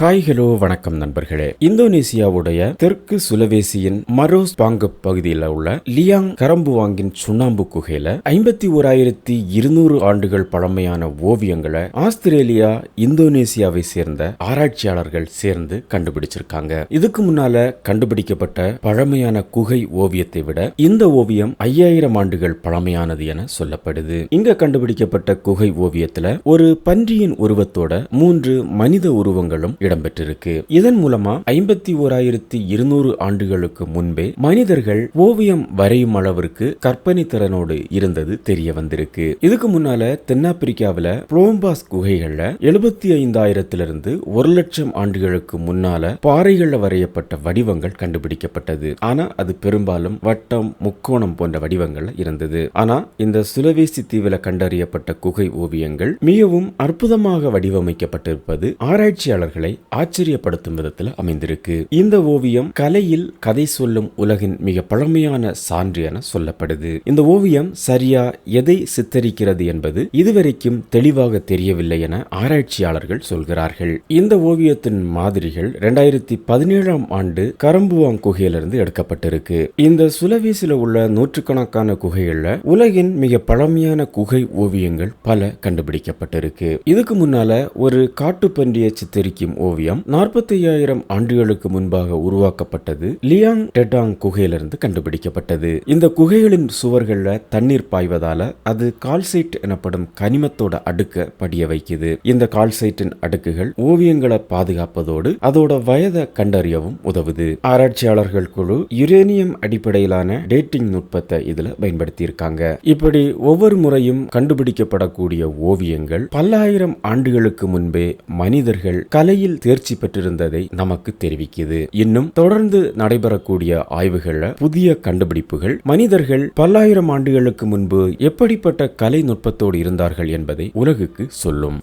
Hi hello வணக்கம் நண்பர்களே. இந்தோனேசியாவுடைய தெற்கு சுலவேசியின் மரோஸ் பாங்கு பகுதியில் உள்ள லியாங் கரம்புவாங்கின் சுண்ணாம்பு குகையில ஐம்பத்தி ஓராயிரத்தி இருநூறு ஆண்டுகள் பழமையான ஓவியங்களை ஆஸ்திரேலியா இந்தோனேசியாவை சேர்ந்த ஆராய்ச்சியாளர்கள் சேர்ந்து கண்டுபிடிச்சிருக்காங்க. இதுக்கு முன்னால கண்டுபிடிக்கப்பட்ட பழமையான குகை ஓவியத்தை விட இந்த ஓவியம் ஐயாயிரம் ஆண்டுகள் பழமையானது என சொல்லப்படுது. இங்க கண்டுபிடிக்கப்பட்ட குகை ஓவியத்துல ஒரு பன்றியின் உருவத்தோட மூன்று மனித உருவங்களும் இடம்பெற்றிருக்கு. இதன் மூலமா ஐம்பத்தி ஓராயிரத்தி இருநூறு ஆண்டுகளுக்கு முன்பே மனிதர்கள் ஓவியம் வரையும் அளவிற்கு கற்பனை திறனோடு இருந்தது தெரிய வந்திருக்கு. இதுக்கு முன்னால தென்னாப்பிரிக்காவில புரோம்பாஸ் குகைகள்ல எழுபத்தி ஐந்தாயிரத்திலிருந்து ஒரு லட்சம் ஆண்டுகளுக்கு முன்னால பாறைகள்ல வரையப்பட்ட வடிவங்கள் கண்டுபிடிக்கப்பட்டது. ஆனா அது பெரும்பாலும் வட்டம் முக்கோணம் போன்ற வடிவங்கள் இருந்தது. ஆனா இந்த சுலவேசி தீவில கண்டறியப்பட்ட குகை ஓவியங்கள் மிகவும் அற்புதமாக வடிவமைக்கப்பட்டிருப்பது ஆராய்ச்சியாளர்களை ஆச்சரியப்படுத்தும் விதத்தில் அமைந்திருக்கு. இந்த ஓவியம் கலையில் கதை சொல்லும் உலகின் மிக பழமையான சான்று என சொல்லப்படுது. இந்த ஓவியம் சரியா எதை சித்தரிக்கிறது என்பது இதுவரைக்கும் தெளிவாக தெரியவில்லை என ஆராய்ச்சியாளர்கள் சொல்கிறார்கள். இந்த ஓவியத்தின் மாதிரிகள் இரண்டாயிரத்தி பதினேழாம் ஆண்டு கரம்புவாங் குகையிலிருந்து எடுக்கப்பட்டிருக்கு. இந்த சுலவீசில உள்ள நூற்றுக்கணக்கான குகைகள்ல உலகின் மிக பழமையான குகை ஓவியங்கள் பல கண்டுபிடிக்கப்பட்டிருக்கு. இதுக்கு முன்னால ஒரு காட்டுப்பன்றியை சித்தரிக்கும் ஓவியம் நாற்பத்தி ஐயாயிரம் ஆண்டுகளுக்கு முன்பாக உருவாக்கப்பட்டது லியாங் டெடாங் குகையிலிருந்து கண்டுபிடிக்கப்பட்டது. இந்த குகைகளின் சுவர்கள்ல தண்ணீர் பாய்வதால அது கால்சைட் எனப்படும் கனிமத்தோட அடுக்க படிய வைக்குது. இந்த கால்சைட்டின் அடுக்குகள் ஓவியங்களை பாதுகாப்பதோடு அதோட வயதை கண்டறியவும் உதவுது. ஆராய்ச்சியாளர்கள் குழு யுரேனியம் அடிப்படையிலான டேட்டிங் நுட்பத்தை இதுல பயன்படுத்தி இருக்காங்க இப்படி ஒவ்வொரு முறையும் கண்டுபிடிக்கப்படக்கூடிய ஓவியங்கள் பல்லாயிரம் ஆண்டுகளுக்கு முன்பே மனிதர்கள் கலையில் தேர்ச்சி பெற்றிருந்ததை நமக்கு தெரிவிக்குது இன்னும் தொடர்ந்து நடைபெறக்கூடிய ஆய்வுகள்ல புதிய கண்டுபிடிப்புகள் மனிதர்கள் பல்லாயிரம் ஆண்டுகளுக்கு முன்பு எப்படிப்பட்ட கலை நுட்பத்தோடு இருந்தார்கள் என்பதை உலகுக்கு சொல்லும்.